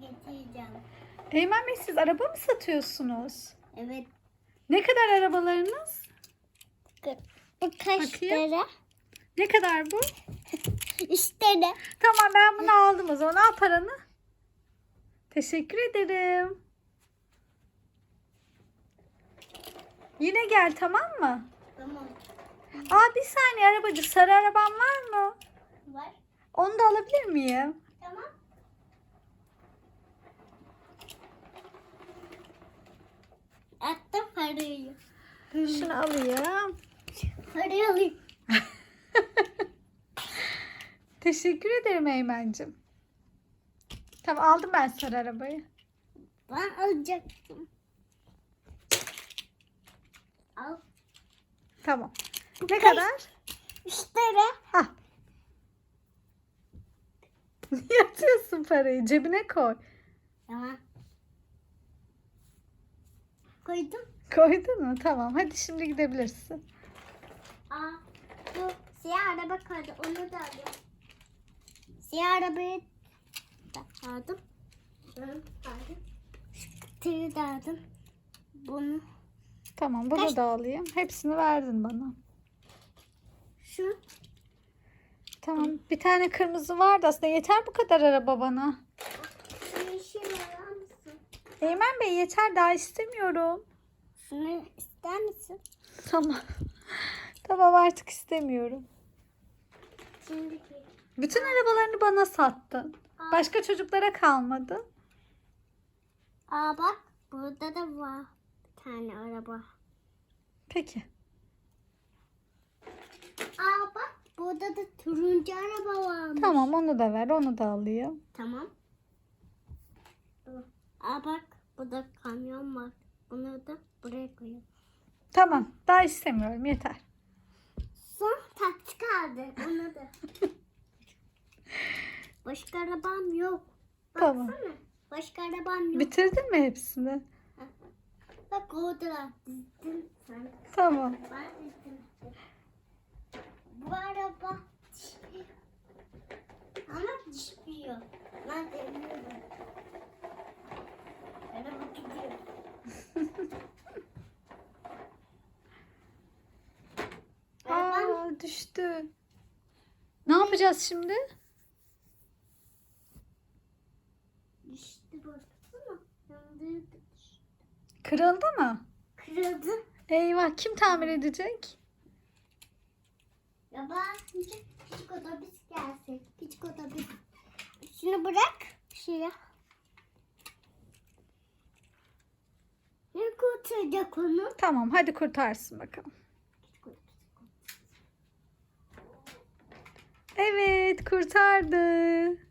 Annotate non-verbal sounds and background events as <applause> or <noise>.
getireceğim. Eymen Bey siz araba mı satıyorsunuz? Evet. Ne kadar arabalarınız? Bu kaç Bakayım. lira? Ne kadar bu? <laughs> İşte ne? Tamam ben bunu aldım o zaman. Al paranı. Teşekkür ederim. Yine gel tamam mı? Tamam. Aa bir saniye arabacı sarı araban var mı? Var. Onu da alabilir miyim? Tamam. Parayı. Şunu alayım. Parayı alayım. <laughs> Teşekkür ederim Eymen'cim. Tamam aldım ben sarı arabayı. Ben alacaktım. Al. Tamam. Ne kaç? kadar? İşte ne? Ah. Niye atıyorsun parayı? Cebine koy. Tamam. Koydum. Koydun mu? Tamam. Hadi şimdi gidebilirsin. Aa, bu siyah araba kaldı. Onu da alayım. Siyah arabayı da aldım. Bunu aldım. Kutuyu da aldım. Bunu. Tamam bunu Kaç- da alayım. Hepsini verdin bana. Şu. Tamam. Bir tane kırmızı vardı aslında. Yeter bu kadar araba bana. Yeşil alır mısın? Eymen Bey yeter daha istemiyorum. Şunu ister misin? Tamam. <laughs> tamam artık istemiyorum. Şimdiki. Bütün arabalarını bana sattın. Aa, Başka çocuklara kalmadı. Aa bak. Burada da var. Bir tane araba. Peki. Aa bak. Burada da turuncu araba varmış. Tamam onu da ver. Onu da alayım. Tamam. Aa bak burada kamyon var. Bunu da buraya koyalım. Tamam. Daha istemiyorum. Yeter. Son taksi kaldı. Onu da. <laughs> Başka arabam yok. Baksana. Tamam. Başka arabam yok. Bitirdin mi hepsini? Bak orada dizdim sen. Tamam. Bu araba. Ama düşmüyor. Ben demiyorum. Araba gidiyor. Arabam Aa düştü. Ne yapacağız şimdi? düştü baksana. Yandığı da düştü. Kırıldı mı? Kırıldı. Eyvah kim tamir edecek? Ya ben küçük, küçük otobüs gelsin. Küçük otobüs. Şunu bırak. Şuraya. Ne kurtaracak onu? Tamam hadi kurtarsın bakalım. Küçük otobüs. Evet kurtardı.